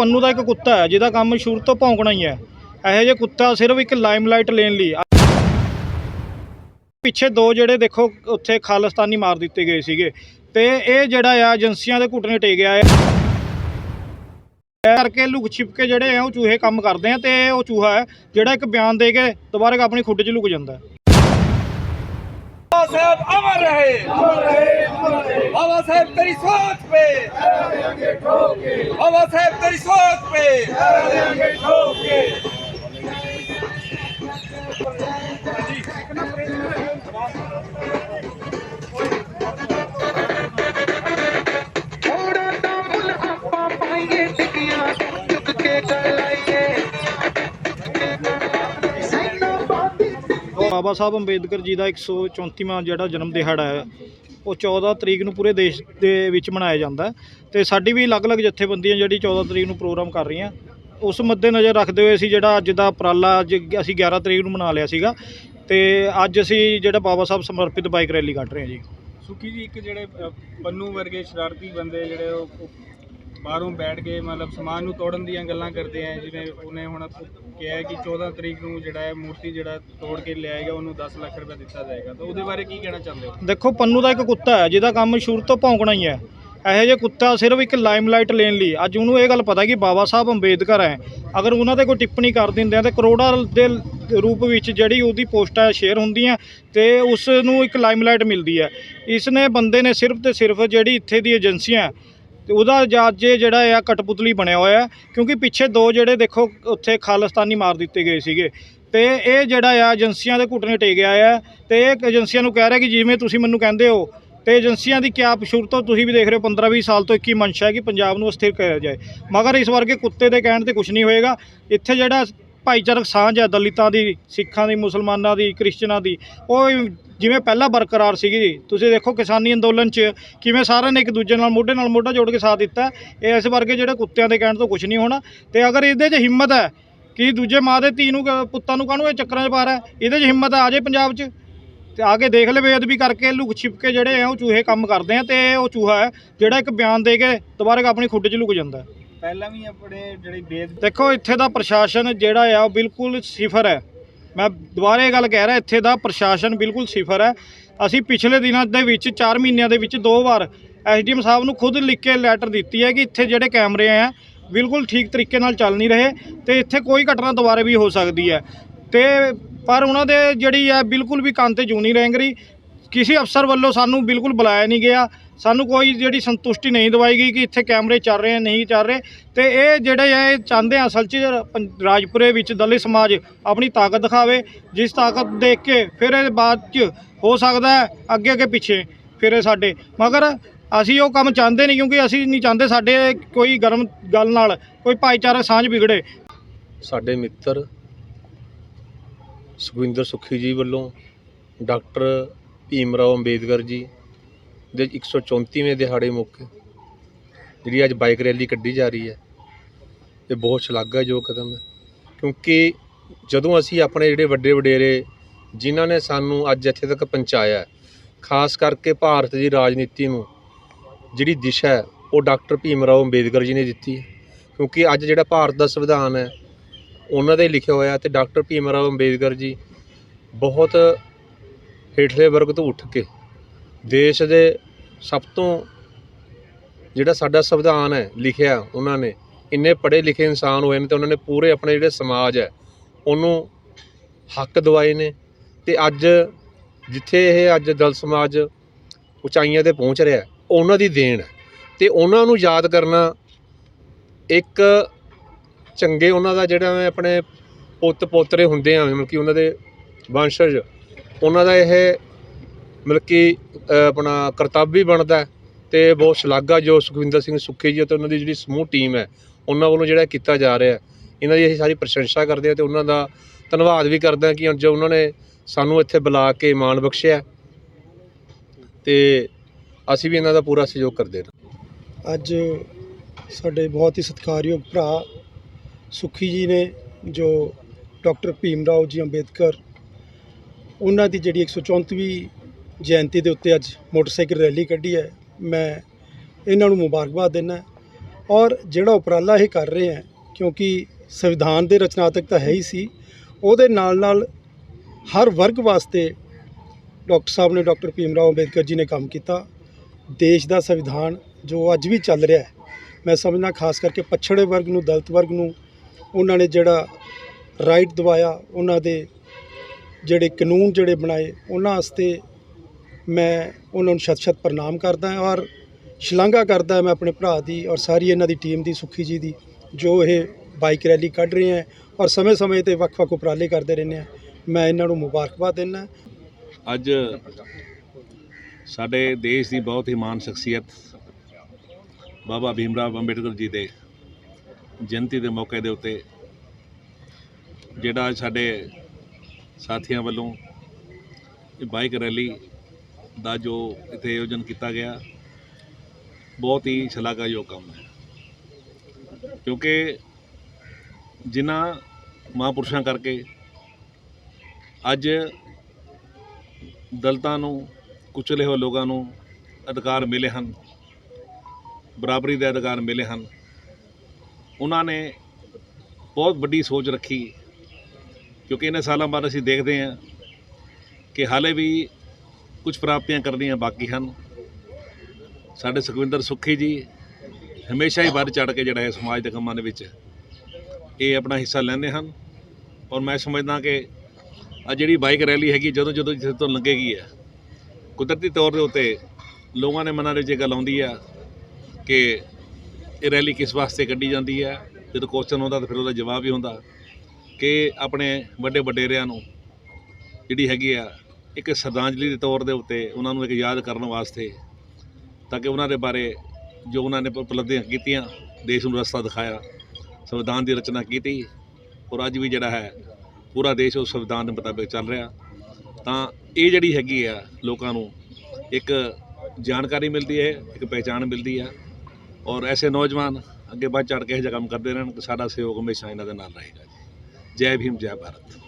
ਪੰਨੂ ਦਾ ਇੱਕ ਕੁੱਤਾ ਹੈ ਜਿਹਦਾ ਕੰਮ ਸ਼ੁਰੂ ਤੋਂ ਭੌਂਕਣਾ ਹੀ ਹੈ। ਇਹੋ ਜਿਹੇ ਕੁੱਤਾ ਸਿਰਫ ਇੱਕ ਲਾਈਮਲਾਈਟ ਲੈਣ ਲਈ। ਪਿੱਛੇ ਦੋ ਜਿਹੜੇ ਦੇਖੋ ਉੱਥੇ ਖਾਲਸਤਾਨੀ ਮਾਰ ਦਿੱਤੇ ਗਏ ਸੀਗੇ। ਤੇ ਇਹ ਜਿਹੜਾ ਆ ਏਜੰਸੀਆਂ ਦੇ ਘੁੱਟਨੇ ਟੇਕਿਆ ਹੈ ਕਰਕੇ ਲੁਕ ਛਿਪ ਕੇ ਜਿਹੜੇ ਆ ਉਹ ਚੂਹੇ ਕੰਮ ਕਰਦੇ ਆ ਤੇ ਉਹ ਚੂਹਾ ਹੈ ਜਿਹੜਾ ਇੱਕ ਬਿਆਨ ਦੇ ਕੇ ਦੁਬਾਰਾ ਆਪਣੀ ਖੁੱਡ 'ਚ ਲੁਕ ਜਾਂਦਾ ਹੈ। ਸਾਹਿਬ ਅਮਰ ਰਹੇ। ਅਮਰ ਰਹੇ ਬਾਬਾ ਸਾਹਿਬ ਤੇਰੀ ਸੋਚ ਪੇ बाबा साहब तेरी सोच पे ਥੋੜਾ ਤਾਂ ਮੁੱਲ ਆਪਾਂ ਪਾਈਏ ਟਿੱਕੀਆਂ ਚੁੱਕ ਕੇ ਕਰ ਲਾਈਏ ਸੈਨਾ ਬਾਦੀ ਬਾਬਾ ਸਾਹਿਬ ਅੰਬੇਦਕਰ ਜੀ ਦਾ 134ਵਾਂ ਜਿਹੜਾ ਜਨਮ ਦਿਹਾੜਾ ਹੈ ਉਹ 14 ਤਰੀਕ ਨੂੰ ਪੂਰੇ ਦੇਸ਼ ਦੇ ਵਿੱਚ ਮਨਾਇਆ ਜਾਂਦਾ ਹੈ। ਤੇ ਸਾਡੀ ਵੀ ਅਲੱਗ-ਅਲੱਗ ਜਥੇਬੰਦੀਆਂ ਜਿਹੜੀ 14 ਤਰੀਕ ਨੂੰ ਪ੍ਰੋਗਰਾਮ ਕਰ ਰਹੀਆਂ ਉਸ ਮੱਦੇ ਨਜ਼ਰ ਰੱਖਦੇ ਹੋਏ ਅਸੀਂ ਜਿਹੜਾ ਅੱਜ ਦਾ ਉਪਰਾਲਾ ਅੱਜ ਅਸੀਂ 11 ਤਰੀਕ ਨੂੰ ਮਨਾ ਲਿਆ ਸੀਗਾ। ਤੇ ਅੱਜ ਅਸੀਂ ਜਿਹੜਾ ਬਾਬਾ ਸਾਹਿਬ ਸਮਰਪਿਤ ਬਾਈਕ ਰੈਲੀ ਕੱਢ ਰਹੇ ਹਾਂ ਜੀ। ਸੁਖੀ ਜੀ ਇੱਕ ਜਿਹੜੇ ਅ, ਪੰਨੂ ਵਰਗੇ ਸ਼ਰਾਰਤੀ ਬੰਦੇ ਜਿਹੜੇ ਉਹ ਬਾਹਰੋਂ ਬੈਠ ਕੇ ਮਤਲਬ ਸਮਾਨ ਨੂੰ ਤੋੜਨ ਦੀਆਂ ਗੱਲਾਂ ਕਰਦੇ ਆ, ਜਿਵੇਂ ਉਹਨੇ ਹੁਣ ਕਿਹਾ ਕਿ 14 ਤਰੀਕ ਨੂੰ ਜਿਹੜਾ ਹੈ ਮੂਰਤੀ ਜਿਹੜਾ ਤੋੜ ਕੇ ਲਿਆਏਗਾ, ਉਹਨੂੰ 10 ਲੱਖ ਰੁਪਏ ਦਿੱਤਾ ਜਾਏਗਾ। ਤਾਂ ਉਹਦੇ ਬਾਰੇ ਕੀ ਕਹਿਣਾ ਚਾਹੁੰਦੇ ਹੋ? ਦੇਖੋ, ਪੰਨੂ ਦਾ ਇੱਕ ਕੁੱਤਾ ਹੈ, ਜਿਹਦਾ ਕੰਮ ਸ਼ੁਰੂ ਤੋਂ ਭੌਂਕਣਾ ਹੀ ਹੈ। ਇਹੋ ਜਿਹੇ ਕੁੱਤਾ ਸਿਰਫ ਇੱਕ ਲਾਈਮਲਾਈਟ ਲੈਣ ਲਈ। ਅੱਜ ਉਹਨੂੰ ਇਹ ਗੱਲ ਪਤਾ ਕਿ ਬਾਬਾ ਸਾਹਿਬ ਅੰਬੇਦਕਰ ਹੈ। ਅਗਰ ਉਹਨਾਂ ਤੇ ਕੋਈ ਟਿੱਪਣੀ ਕਰ ਦਿੰਦੇ ਆ, ਤੇ ਕਰੋੜਾਂ ਦੇ ਰੂਪ ਵਿੱਚ ਜਿਹੜੀ ਉਹਦੀ ਪੋਸਟਾਂ ਸ਼ੇਅਰ ਹੁੰਦੀਆਂ ਤੇ ਉਸ ਨੂੰ ਇੱਕ ਲਾਈਮਲਾਈਟ ਮਿਲਦੀ ਹੈ। ਇਸ ਨੇ ਬੰਦੇ ਨੇ ਸਿਰਫ ਤੇ ਸਿਰਫ ਜਿਹੜੀ ਇੱਥੇ ਦੀ ਏਜੰਸੀਆਂ ਤੇ ਉਹਦਾ ਜਾਜੇ ਜਿਹੜਾ ਆ ਕਟਪੁਤਲੀ ਬਣਿਆ ਹੋਇਆ ਕਿਉਂਕਿ ਪਿੱਛੇ ਦੋ ਜਿਹੜੇ ਦੇਖੋ ਉੱਥੇ ਖਾਲਿਸਤਾਨੀ ਮਾਰ ਦਿੱਤੇ ਗਏ ਸੀਗੇ। ਤੇ ਇਹ ਜਿਹੜਾ ਆ ਏਜੰਸੀਆਂ ਦੇ ਘੁੱਟਨੇ ਟੇਕਿਆ ਆ, ਤੇ ਇਹ ਏਜੰਸੀਆਂ ਨੂੰ ਕਹਿ ਰਿਹਾ ਕਿ ਜਿਵੇਂ ਤੁਸੀਂ ਮੈਨੂੰ ਕਹਿੰਦੇ ਹੋ, ਤੇ ਏਜੰਸੀਆਂ ਦੀ ਕਿਆ ਸ਼ੁਰੂ ਤੋਂ ਤੁਸੀਂ ਵੀ ਦੇਖ ਰਹੇ ਹੋ 15 20 ਸਾਲ ਤੋਂ ਇੱਕ ਹੀ ਮਨਸ਼ਾ ਹੈ ਕਿ ਪੰਜਾਬ ਨੂੰ ਅਸਥਿਰ ਕਰਿਆ ਜਾਏ। ਮਗਰ ਇਸ ਵਰਗੇ ਕੁੱਤੇ ਦੇ ਕਹਿਣ ਤੇ ਕੁਝ ਨਹੀਂ ਹੋਏਗਾ। ਇੱਥੇ ਜਿਹੜਾ ਭਾਈਚਾਰਕ ਸਾਂਝ ਹੈ, ਦਲਿਤਾਂ ਦੀ, ਸਿੱਖਾਂ ਦੀ, ਮੁਸਲਮਾਨਾਂ ਦੀ, ਕ੍ਰਿਸਚਨਾਂ ਦੀ। ਉਹ ਜਿਵੇਂ ਪਹਿਲਾਂ ਬਰਕਰਾਰ ਸੀਗੀ ਤੁਸੀਂ ਦੇਖੋ ਕਿਸਾਨੀ ਅੰਦੋਲਨ 'ਚ ਕਿਵੇਂ ਸਾਰਿਆਂ ਨੇ ਇੱਕ ਦੂਜੇ ਨਾਲ ਮੋਢੇ ਨਾਲ ਮੋਢਾ ਜੋੜ ਕੇ ਸਾਥ ਦਿੱਤਾ। ਇਹ ਇਸ ਵਰਗੇ ਜਿਹੜੇ ਕੁੱਤਿਆਂ ਦੇ ਕਹਿਣ ਤੋਂ ਕੁਝ ਨਹੀਂ ਹੋਣਾ। ਤੇ ਅਗਰ ਇਹਦੇ 'ਚ ਹਿੰਮਤ ਹੈ ਕਿ ਦੂਜੇ ਮਾਂ ਦੇ ਧੀ ਨੂੰ, ਪੁੱਤਾਂ ਨੂੰ ਕਾਹਨੂੰ ਇਹ ਚੱਕਰਾਂ 'ਚ ਪਾ ਰਿਹਾ ਇਹਦੇ 'ਚ ਹਿੰਮਤ ਆ ਜੇ ਪੰਜਾਬ 'ਚ? ਤੇ ਆ ਕੇ ਦੇਖ ਲੈ ਬੇਅਦਬੀ ਕਰਕੇ ਲੁਕ ਛਿਪ ਕੇ ਜਿਹੜੇ ਆ ਉਹ ਚੂਹੇ ਕੰਮ ਕਰਦੇ ਆ ਤੇ ਉਹ ਚੂਹਾ ਹੈ ਜਿਹੜਾ ਇੱਕ ਬਿਆਨ ਦੇ ਕੇ ਦੁਬਾਰਾ ਆਪਣੀ ਖੁੱਡ 'ਚ ਲੁਕ ਜਾਂਦਾ ਪਹਿਲਾਂ ਵੀ ਆਪਣੇ ਜਿਹੜੀ ਬੇਦ ਦੇਖੋ, ਇੱਥੇ ਦਾ ਪ੍ਰਸ਼ਾਸਨ ਜਿਹੜਾ ਆ, ਉਹ ਬਿਲਕੁਲ ਸਿਫਰ ਹੈ। ਮੈਂ ਦੁਬਾਰਾ ਇਹ ਗੱਲ ਕਹਿ ਰਿਹਾ, ਇੱਥੇ ਦਾ ਪ੍ਰਸ਼ਾਸਨ ਬਿਲਕੁਲ ਸਿਫਰ ਹੈ। ਅਸੀਂ ਪਿਛਲੇ ਦਿਨਾਂ ਦੇ ਵਿੱਚ 4 ਮਹੀਨਿਆਂ ਦੇ ਵਿੱਚ ਦੋ ਵਾਰ ਐਸਡੀਐਮ ਸਾਹਿਬ ਨੂੰ ਖੁਦ ਲਿਖ ਕੇ ਲੈਟਰ ਦਿੱਤੀ ਹੈ ਕਿ ਇੱਥੇ ਜਿਹੜੇ ਕੈਮਰੇ ਆ, ਬਿਲਕੁਲ ਠੀਕ ਤਰੀਕੇ ਨਾਲ ਚੱਲ ਨਹੀਂ ਰਹੇ ਤੇ ਇੱਥੇ ਕੋਈ ਘਟਨਾ ਦੁਬਾਰਾ ਵੀ ਹੋ ਸਕਦੀ ਹੈ। ਤੇ ਪਰ ਉਹਨਾਂ ਦੇ ਜਿਹੜੀ ਹੈ ਬਿਲਕੁਲ ਵੀ ਕੰਨ ਤੇ ਜੂ ਨਹੀਂ ਰਹਿ ਰਹੀ। ਕਿਸੇ ਅਫਸਰ ਵੱਲੋਂ ਸਾਨੂੰ ਬਿਲਕੁਲ ਬੁਲਾਇਆ ਨਹੀਂ ਗਿਆ। ਸਾਨੂੰ ਕੋਈ ਜਿਹੜੀ ਸੰਤੁਸ਼ਟੀ ਨਹੀਂ ਦਵਾਈ ਗਈ ਕਿ ਇੱਥੇ ਕੈਮਰੇ ਚੱਲ ਰਹੇ ਆ, ਨਹੀਂ ਚੱਲ ਰਹੇ। ਤੇ ਇਹ ਜਿਹੜੇ ਆ, ਇਹ ਚਾਹੁੰਦੇ ਆ ਅਸਲ 'ਚ ਪੰ- ਰਾਜਪੁਰੇ ਵਿੱਚ ਦਲਿਤ ਸਮਾਜ ਆਪਣੀ ਤਾਕਤ ਦਿਖਾਵੇ। ਜਿਸ ਤਾਕਤ ਦੇਖ ਕੇ ਫਿਰ ਇਹ ਬਾਅਦ 'ਚ ਹੋ ਸਕਦਾ ਅੱਗੇ ਅੱਗੇ ਪਿੱਛੇ ਫਿਰ ਇਹ ਸਾਡੇ। ਮਗਰ ਅਸੀਂ ਉਹ ਕੰਮ ਚਾਹੁੰਦੇ ਨਹੀਂ ਕਿਉਂਕਿ ਅਸੀਂ ਨਹੀਂ ਚਾਹੁੰਦੇ ਸਾਡੇ ਕੋਈ ਗਰਮ ਗੱਲ ਨਾਲ, ਕੋਈ ਭਾਈਚਾਰਾ ਸਾਂਝ ਵਿਗੜੇ। ਸਾਡੇ ਮਿੱਤਰ ਸੁਖਵਿੰਦਰ ਸੁਖੀ ਜੀ ਵੱਲੋਂ ਡਾਕਟਰ ਭੀਮ ਰਾਓ ਅੰਬੇਦਕਰ ਜੀ ਦੇ 134ਵੇਂ ਦਿਹਾੜੇ ਮੌਕੇ, ਜਿਹੜੀ ਅੱਜ ਬਾਈਕ ਰੈਲੀ ਕੱਢੀ ਜਾ ਰਹੀ ਹੈ। ਇਹ ਬਹੁਤ ਸ਼ਲਾਘਾਯੋਗ ਕਦਮ ਹੈ, ਕਿਉਂਕਿ ਜਦੋਂ ਅਸੀਂ ਆਪਣੇ ਜਿਹੜੇ ਵੱਡੇ ਵਡੇਰੇ ਜਿਨ੍ਹਾਂ ਨੇ ਸਾਨੂੰ ਅੱਜ ਇੱਥੇ ਤੱਕ ਪਹੁੰਚਾਇਆ ਖਾਸ ਕਰਕੇ ਭਾਰਤ ਦੀ ਰਾਜਨੀਤੀ ਨੂੰ, ਜਿਹੜੀ ਦਿਸ਼ਾ ਹੈ, ਉਹ ਡਾਕਟਰ ਭੀਮ ਰਾਓ ਅੰਬੇਦਕਰ ਜੀ ਨੇ ਦਿੱਤੀ ਕਿਉਂਕਿ ਅੱਜ ਜਿਹੜਾ ਭਾਰਤ ਦਾ ਸੰਵਿਧਾਨ ਹੈ, ਉਹਨਾਂ ਦਾ ਹੀ ਲਿਖਿਆ ਹੋਇਆ ਤੇ ਡਾਕਟਰ ਭੀਮ ਰਾਓ ਅੰਬੇਦਕਰ ਜੀ ਬਹੁਤ ਹੇਠਲੇ ਵਰਗ ਤੋਂ ਉੱਠ ਕੇ ਦੇਸ਼ ਦੇ ਸਭ ਤੋਂ ਜਿਹੜਾ ਸਾਡਾ ਸੰਵਿਧਾਨ ਹੈ, ਲਿਖਿਆ ਉਹਨਾਂ ਨੇ, ਇੰਨੇ ਪੜ੍ਹੇ ਲਿਖੇ ਇਨਸਾਨ ਹੋਏ ਨੇ ਤੇ ਉਹਨਾਂ ਨੇ ਪੂਰੇ ਆਪਣੇ ਜਿਹੜੇ ਸਮਾਜ ਹੈ, ਉਹਨੂੰ ਹੱਕ ਦਿਵਾਏ ਨੇ ਤੇ ਅੱਜ ਜਿੱਥੇ ਇਹ ਅੱਜ ਦਲ ਸਮਾਜ ਉਚਾਈਆਂ ਤੇ ਪਹੁੰਚ ਰਿਹਾ ਉਹਨਾਂ ਦੀ ਦੇਣ ਹੈ। ਤੇ ਉਹਨਾਂ ਨੂੰ ਯਾਦ ਕਰਨਾ ਇੱਕ ਚੰਗੇ ਉਹਨਾਂ ਦਾ ਜਿਹੜਾ ਆਪਣੇ ਪੁੱਤ ਪੋਤਰੇ ਹੁੰਦੇ ਆ, ਮਤਲਬ ਕਿ ਉਹਨਾਂ ਦੇ ਵੰਸ਼ਜ ਉਹਨਾਂ ਦਾ ਇਹ ਮਤਲਬ ਕਿ ਆਪਣਾ ਕਰਤੱਵ ਵੀ ਬਣਦਾ ਹੈ ਤੇ ਬਹੁਤ ਸ਼ਲਾਘਾ ਜੋ ਸੁਖਵਿੰਦਰ ਸਿੰਘ ਸੁੱਖੀ ਜੀ ਅਤੇ ਉਹਨਾਂ ਦੀ ਜਿਹੜੀ ਸਮੂਹ ਟੀਮ ਹੈ, ਉਹਨਾਂ ਵੱਲੋਂ ਜਿਹੜਾ ਕੀਤਾ ਜਾ ਰਿਹਾ ਇਹਨਾਂ ਦੀ ਅਸੀਂ ਸਾਰੀ ਪ੍ਰਸ਼ੰਸਾ ਕਰਦੇ ਹਾਂ ਤੇ ਉਹਨਾਂ ਦਾ ਧੰਨਵਾਦ ਵੀ ਕਰਦੇ ਹਾਂ ਕਿ ਅੱਜ ਉਹਨਾਂ ਨੇ ਸਾਨੂੰ ਇੱਥੇ ਬੁਲਾ ਕੇ ਮਾਣ ਬਖਸ਼ਿਆ ਤੇ ਅਸੀਂ ਵੀ ਇਹਨਾਂ ਦਾ ਪੂਰਾ ਸਹਿਯੋਗ ਕਰਦੇ ਹਾਂ। ਅੱਜ ਸਾਡੇ ਬਹੁਤ ਹੀ ਸਤਿਕਾਰਯੋਗ ਭਰਾ ਸੁਖੀ ਜੀ ਨੇ, ਜੋ ਡਾਕਟਰ ਭੀਮ ਰਾਓ ਜੀ ਅੰਬੇਦਕਰ ਉਹਨਾਂ ਦੀ ਜਿਹੜੀ 134ਵੀਂ ਜਯੰਤੀ ਦੇ ਉੱਤੇ ਅੱਜ ਮੋਟਰਸਾਈਕਲ ਰੈਲੀ ਕੱਢੀ ਹੈ। ਮੈਂ ਇਹਨਾਂ ਨੂੰ ਮੁਬਾਰਕਬਾਦ ਦਿੰਦਾ ਔਰ ਜਿਹੜਾ ਉਪਰਾਲਾ ਇਹ ਕਰ ਰਹੇ ਹੈ, ਕਿਉਂਕਿ ਸੰਵਿਧਾਨ ਦੇ ਰਚਨਾਤਕ ਤਾਂ ਹੈ ਹੀ ਸੀ, ਉਹਦੇ ਨਾਲ ਨਾਲ ਹਰ ਵਰਗ ਵਾਸਤੇ ਡਾਕਟਰ ਸਾਹਿਬ ਨੇ ਡਾਕਟਰ ਭੀਮ ਰਾਓ ਅੰਬੇਦਕਰ ਜੀ ਨੇ ਕੰਮ ਕੀਤਾ। ਦੇਸ਼ ਦਾ ਸੰਵਿਧਾਨ ਜੋ ਅੱਜ ਵੀ ਚੱਲ ਰਿਹਾ ਹੈ, ਮੈਂ ਸਮਝਦਾ ਖਾਸ ਕਰਕੇ ਪਛੜੇ ਵਰਗ ਨੂੰ, ਦਲਿਤ ਵਰਗ ਨੂੰ, ਉਹਨਾਂ ਨੇ ਜਿਹੜਾ ਰਾਈਟ ਦਵਾਇਆ, ਉਹਨਾਂ ਦੇ ਜਿਹੜੇ ਕਾਨੂੰਨ ਜਿਹੜੇ ਬਣਾਏ, ਉਹਨਾਂ ਵਾਸਤੇ ਮੈਂ ਉਹਨਾਂ ਨੂੰ ਸ਼ਤ-ਸ਼ਤ ਪ੍ਰਣਾਮ ਕਰਦਾ ਔਰ ਸ਼ਲਾਘਾ ਕਰਦਾ ਮੈਂ ਆਪਣੇ ਭਰਾ ਦੀ ਔਰ ਸਾਰੀ ਇਹਨਾਂ ਦੀ ਟੀਮ ਦੀ, ਸੁੱਖੀ ਜੀ ਦੀ, ਜੋ ਇਹ ਬਾਈਕ ਰੈਲੀ ਕੱਢ ਰਹੇ ਹੈ ਔਰ ਸਮੇਂ-ਸਮੇਂ ਤੇ ਵੱਖ-ਵੱਖ ਉਪਰਾਲੇ ਕਰਦੇ ਰਹਿੰਦੇ ਆ ਮੈਂ ਇਹਨਾਂ ਨੂੰ ਮੁਬਾਰਕਬਾਦ ਦਿੰਦਾ ਅੱਜ ਸਾਡੇ ਦੇਸ਼ ਦੀ ਬਹੁਤ ਹੀ ਮਾਨ ਸ਼ਖਸੀਅਤ ਬਾਬਾ ਭੀਮਰਾਵ ਅੰਬੇਡਕਰ ਜੀ ਦੇ ਜਯੰਤੀ ਦੇ ਮੌਕੇ ਦੇ ਉੱਤੇ ਜਿਹੜਾ ਸਾਡੇ ਸਾਥੀਆਂ ਵੱਲੋਂ ਇਹ ਬਾਈਕ ਰੈਲੀ ਦਾ ਜੋ ਇੱਥੇ ਆਯੋਜਨ ਕੀਤਾ ਗਿਆ, ਬਹੁਤ ਹੀ ਸ਼ਲਾਘਾਯੋਗ ਕੰਮ ਹੈ। ਕਿਉਂਕਿ ਜਿਨ੍ਹਾਂ ਮਹਾਂਪੁਰਸ਼ਾਂ ਕਰਕੇ ਅੱਜ ਦਲਤਾਂ ਨੂੰ, ਕੁਚਲੇ ਹੋਏ ਲੋਕਾਂ ਨੂੰ ਅਧਿਕਾਰ ਮਿਲੇ ਹਨ, ਬਰਾਬਰੀ ਦੇ ਅਧਿਕਾਰ ਮਿਲੇ ਹਨ, ਉਹਨਾਂ ਨੇ ਬਹੁਤ ਵੱਡੀ ਸੋਚ ਰੱਖੀ ਕਿਉਂਕਿ ਇਹਨਾਂ ਸਾਲਾਂ ਬਾਅਦ ਅਸੀਂ ਦੇਖਦੇ ਹਾਂ ਕਿ ਹਾਲੇ ਵੀ ਕੁਝ ਪ੍ਰਾਪਤੀਆਂ ਕਰਨੀਆਂ ਬਾਕੀ ਹਨ। ਸਾਡੇ ਸੁਖਵਿੰਦਰ ਸੁੱਖੀ ਜੀ ਹਮੇਸ਼ਾ ਹੀ ਵੱਧ ਚੜ ਕੇ ਜਿਹੜਾ ਹੈ ਸਮਾਜ ਦੇ ਕੰਮਾਂ ਦੇ ਵਿੱਚ ਇਹ ਆਪਣਾ ਹਿੱਸਾ ਲੈਂਦੇ ਹਨ ਔਰ ਮੈਂ ਸਮਝਦਾ ਕਿ ਆ ਜਿਹੜੀ ਬਾਈਕ ਰੈਲੀ ਹੈਗੀ ਜਦੋਂ ਜਦੋਂ ਜਿੱਥੇ ਤੋਂ ਲੰਘੇਗੀ ਹੈ, ਕੁਦਰਤੀ ਤੌਰ ਦੇ ਉੱਤੇ ਲੋਕਾਂ ਦੇ ਮਨਾਂ ਦੇ ਵਿੱਚ ਇਹ ਗੱਲ ਆਉਂਦੀ ਆ ਕਿ ਇਹ ਰੈਲੀ ਕਿਸ ਵਾਸਤੇ ਕੱਢੀ ਜਾਂਦੀ ਹੈ, ਜਦੋਂ ਕੁਐਸਚਨ ਹੁੰਦਾ ਤਾਂ ਫਿਰ ਉਹਦਾ ਜਵਾਬ ਹੀ ਹੁੰਦਾ। ਕਿ ਆਪਣੇ ਵੱਡੇ ਵਡੇਰਿਆਂ ਨੂੰ ਜਿਹੜੀ ਹੈਗੀ ਆ, ਇੱਕ ਸ਼ਰਧਾਂਜਲੀ ਦੇ ਤੌਰ ਦੇ ਉੱਤੇ ਉਹਨਾਂ ਨੂੰ ਇੱਕ ਯਾਦ ਕਰਨ ਵਾਸਤੇ ਤਾਂ ਕਿ ਉਹਨਾਂ ਦੇ ਬਾਰੇ ਜੋ ਉਹਨਾਂ ਨੇ ਉਪਲਬਧੀਆਂ ਕੀਤੀਆਂ, ਦੇਸ਼ ਨੂੰ ਰਸਤਾ ਦਿਖਾਇਆ, ਸੰਵਿਧਾਨ ਦੀ ਰਚਨਾ ਕੀਤੀ ਔਰ ਅੱਜ ਵੀ ਜਿਹੜਾ ਹੈ, ਪੂਰਾ ਦੇਸ਼ ਉਸ ਸੰਵਿਧਾਨ ਦੇ ਮੁਤਾਬਿਕ ਚੱਲ ਰਿਹਾ। ਤਾਂ ਇਹ ਜਿਹੜੀ ਹੈਗੀ ਆ ਲੋਕਾਂ ਨੂੰ ਇੱਕ ਜਾਣਕਾਰੀ ਮਿਲਦੀ ਹੈ, ਇੱਕ ਪਹਿਚਾਣ ਮਿਲਦੀ ਆ ਔਰ ਐਸੇ ਨੌਜਵਾਨ ਅੱਗੇ ਵੱਧ ਚੜ ਕੇ ਇਹ ਜਿਹਾ ਕੰਮ ਕਰਦੇ ਰਹਿਣ, ਸਾਡਾ ਸਹਿਯੋਗ ਹਮੇਸ਼ਾ ਇਹਨਾਂ ਦੇ ਨਾਲ ਰਹੇਗਾ ਜੀ। ਜੈ ਭੀਮ ਜੈ ਭਾਰਤ